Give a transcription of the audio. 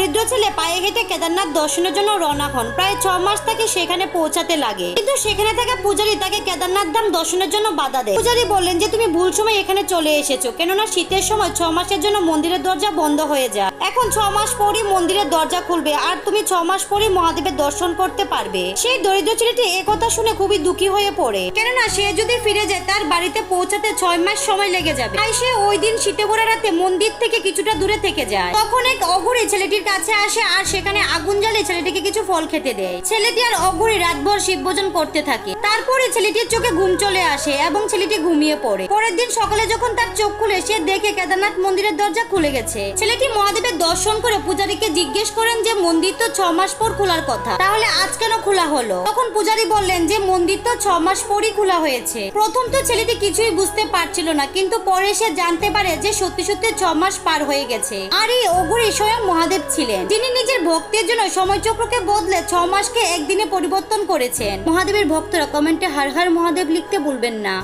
দরিদ্র ছেলে পায়ে হেঁটে কেদারনাথ দর্শনের জন্য রওনা হন। প্রায় ছ মাস তাকে সেখানে পৌঁছাতে লাগে। কিন্তু সেখানে থাকা পূজারী তাকে কেদারনাথ ধাম দর্শনের জন্য বাধা দেয়। পূজারী বললেন যে, তুমি ভুল সময় এখানে চলে এসেছ। কেননা শীতের সময় ছ মাসের জন্য মন্দিরের দরজা বন্ধ হয়ে যায়। এখন ছ মাস পরই মন্দিরের দরজা খুলবে। আর তুমি ছ মাস পরই মহাদেবের দর্শন করতে পারবে। সেই দরিদ্র ছেলেটি একথা শুনে খুবই দুঃখী হয়ে পড়ে। কেননা সে যদি ফিরে যায়, তার বাড়িতে পৌঁছাতে ছয় মাস সময় লেগে যাবে। তাই সে ওই দিন শীতে পড়া রাতে মন্দির থেকে কিছুটা দূরে থেকে যায়। তখন এক অঘরে ছেলেটির কাছে আসে আর সেখানে আগুন জ্বালিয়ে ছেলেটিকে কিছু ফল খেতে দেয়। ছেলেটি আর অঘুরি রাতভর শিব ভোজন করতে থাকে। তারপরে ছেলেটির চোখে ঘুম চলে আসে এবং ছেলেটি ঘুমিয়ে পড়ে। পরের দিন সকালে যখন তার চোখ খুলে, সে দেখে কেদারনাথ মন্দিরের দরজা খুলে গেছে। ছেলেটি মহাদেবের দর্শন করে পূজারীকে জিজ্ঞেস করেন যে, মন্দির তো ছ মাস পর খোলার কথা। তাহলে আজ কেন খোলা হলো? তখন পূজারী বললেন যে, মন্দির তো ছ মাস পরই খোলা হয়েছে। প্রথম তো ছেলেটি কিছুই বুঝতে পারছিল না, কিন্তু পরে সে জানতে পারে যে, সত্যি সত্যি ছ মাস পার হয়ে গেছে। আর এই অঘুরি স্বয়ং মহাদেব ছিলেন তিনি নিজের ভক্তের জন্য সময় চক্রকে বদলে ছ মাসকে একদিনে পরিবর্তন করেছেন। মহাদেবের ভক্তরা কমেন্টে হার হার মহাদেব লিখতে ভুলবেন না।